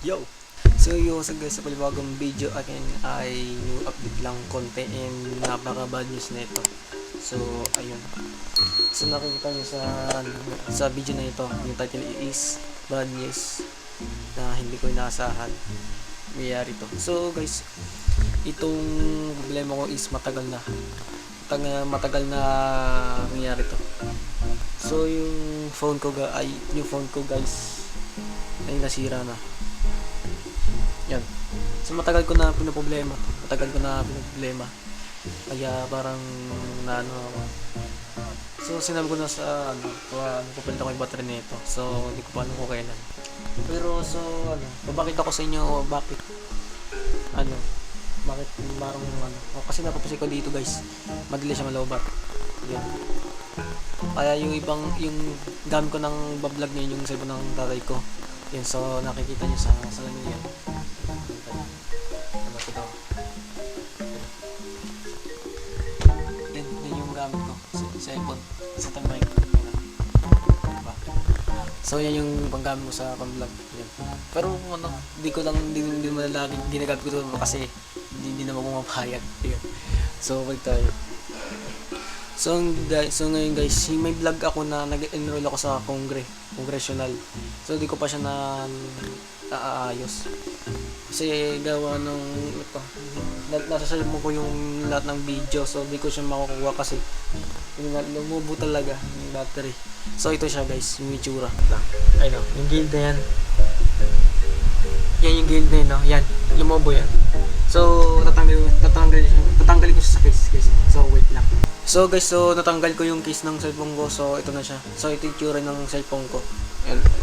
Yo! So yo, sa guys, sa palibagong video akin ay new update lang konti and napaka bad news na ito. So, ayun. So nakikita nyo sa sa video na ito, yung title is Bad News na hindi ko inaasahan. Mayayari to. So guys, itong problema ko is matagal na. Matagal, matagal na nangyari to. So yung phone ko ga ay yung phone ko guys ay nasira na. Yan. So matagal ko na pinoproblema. Matagal ko na pinoproblema. Kaya parang na ano ako. So sinabi ko na sa ano, ano pupunta ko yung battery nito. So hindi ko pa alam kung kailan. Pero so ano, babakita ko sa inyo bakit ano, bakit parang ano. O, kasi napapansin ko dito guys, madali siya malobat. Yan. Kaya yung ibang, yung gamit ko ng bablog ngayon, yung cellphone ng tatay ko. Yan, so nakikita nyo sa, sa ano yan. Ano ito? Yan, yan yung gamit ko. Sa, sa iPhone. Sa tamay ko. So yan yung panggamit ko sa pang-vlog. Yan. Pero ano, di ko lang, di, di mo na lagi ginagamit ko ito kasi hindi, hindi naman. Yan. So, wag tayo. So, guys, so ngayon guys, may vlog ako na nag-enroll ako sa Kongre, Congressional. So, di ko pa siya na naaayos. Kasi gawa nung ito, na, nasa mo ko yung lahat ng video. So, di ko siya makukuha kasi yung lumubo talaga yung battery. So, ito siya guys, yung itsura. Ayun o, yung guild yan. Yan yung guild na yun, no? Yan, lumubo yan. So, tatanggal, tatanggal, tatanggalin ko siya sa case, guys. So, wait lang. So, guys, so, natanggal ko yung case ng cellphone ko. So, ito na siya. So, ito yung tsura ng cellphone ko. Yan.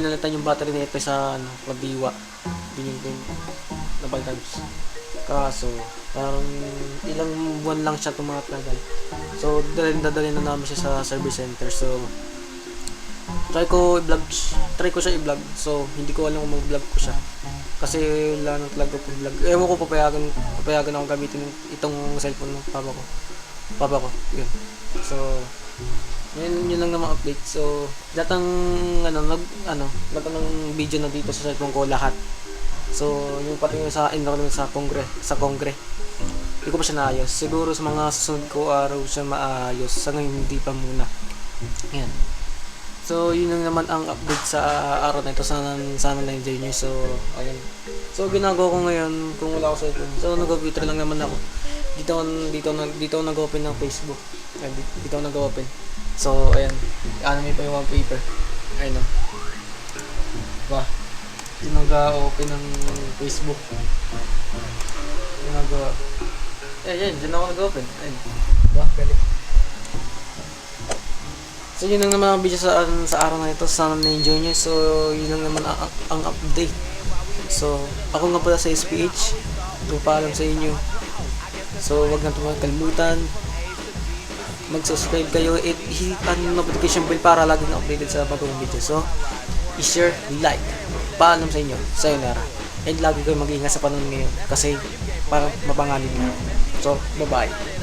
Pinalitan yung battery na ito sa ano, Labiwa. Din yung nabalitan. Kaso, parang ilang buwan lang siya tumatagal. So, dalhin dadalhin na namin siya sa service center. So, try ko i-vlog, try ko siya i-vlog. So, hindi ko alam kung mag-vlog ko siya. Kasi wala nang talaga po vlog. Ewan ko papayagan, papayagan ako gamitin itong cellphone ng papa ko. Papa ko, yun. So, yun, yun lang naman update. So, datang ano, nag ano, nag ng video na dito sa cellphone ko lahat. So, yung pati yung sa enrollment sa kongre, sa kongre. Hindi ko pa siya naayos. Siguro sa mga susunod ko araw siya maayos. Sa ngayon hindi pa muna. Yan. So, yun lang naman ang update sa araw na ito. Sana, sana na-enjoy nyo. So, ayun. So, ginagawa ko ngayon kung wala ako sa cellphone. So, nag-computer lang naman ako. Dito, dito, dito nag-open ng Facebook. Ayan, dito, nag-open. So, ayan. Anime pa yung wallpaper. Ayun o. Ba? Dito nag-open ng Facebook. Dito nag Ayan, yan. Dito ako nag-open. Ayun. Ba? Galing. So yun lang naman ang video sa, sa araw na ito. Sana na-enjoy nyo. So yun lang naman ang, ang update. So ako nga pala sa SPH. Paalam sa inyo. So wag na kalimutan. Mag-subscribe kayo at hit ang notification bell para lagi na updated sa bagong video. So i-share, like. Paalam sa inyo. Sayonara. And lagi kayo mag-ingat sa panahon ngayon kasi para mapanganib na. So bye-bye.